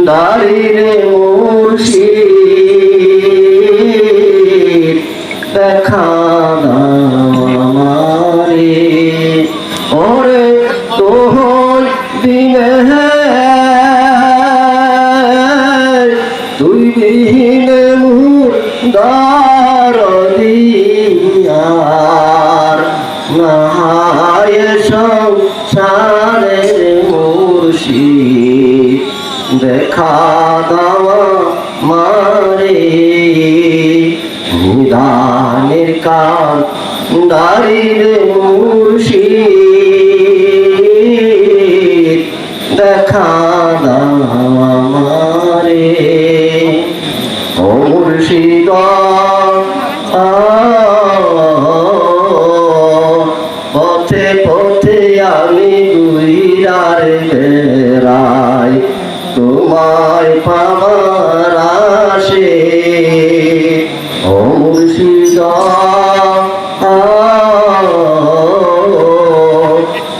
দাঁড়িয়ে মুর্শি দেখা আমারে। ওরে তোর দিনে দেখা দাওয়া মারে। নিদানের কাল দাঁড়িয়ে মুর্শি দেখা দাওয়া মারে। ও মুর্শিদ, পথে পথে আমি গুইরার তোমায় পাবার আসে।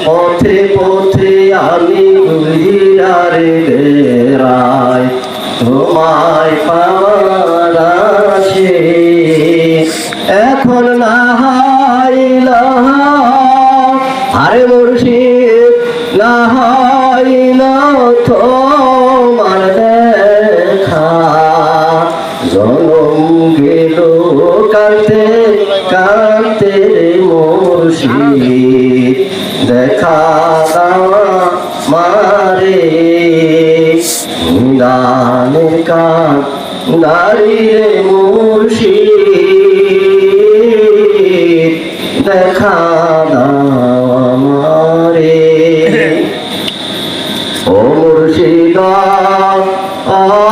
পথে পথে আমি গুইরার বেড়াই তোমায় আছে এখন না হাইলা আরে মুর্শিদ না হাইলা তোমার কাঁদতে কাঁদতে মুর্শিদ। দেখা মারে দানের কান দাঁড়িয়ে দেখা আমারে। ও মুর্শিদ আমার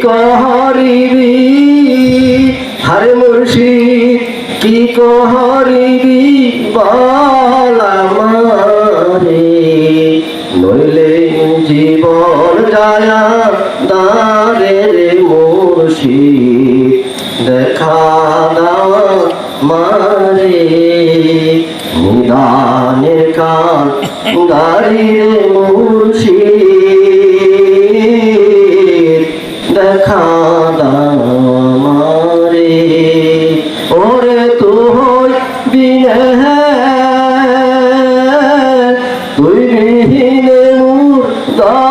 কি করিবি হরে মুর্শিদ, কি করিবি বল আমারে নইলে জীবন যায়া দারে রে মুর্শিদ, দেখা দাওয়া মারে। নিদানের কান দাঁড়িয়ে মুর্শিদ। দেখা দাও আমারে। ওরে তুই বিনে, তুই বিহীনে মুদারিয়ার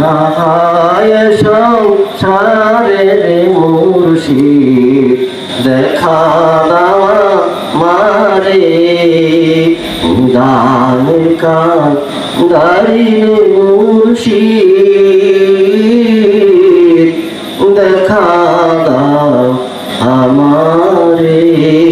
নাহায় সংসারের মুর্শিদ দেখা দাওয়া মারে দানের কান খুশি দেখা দাও আমারে।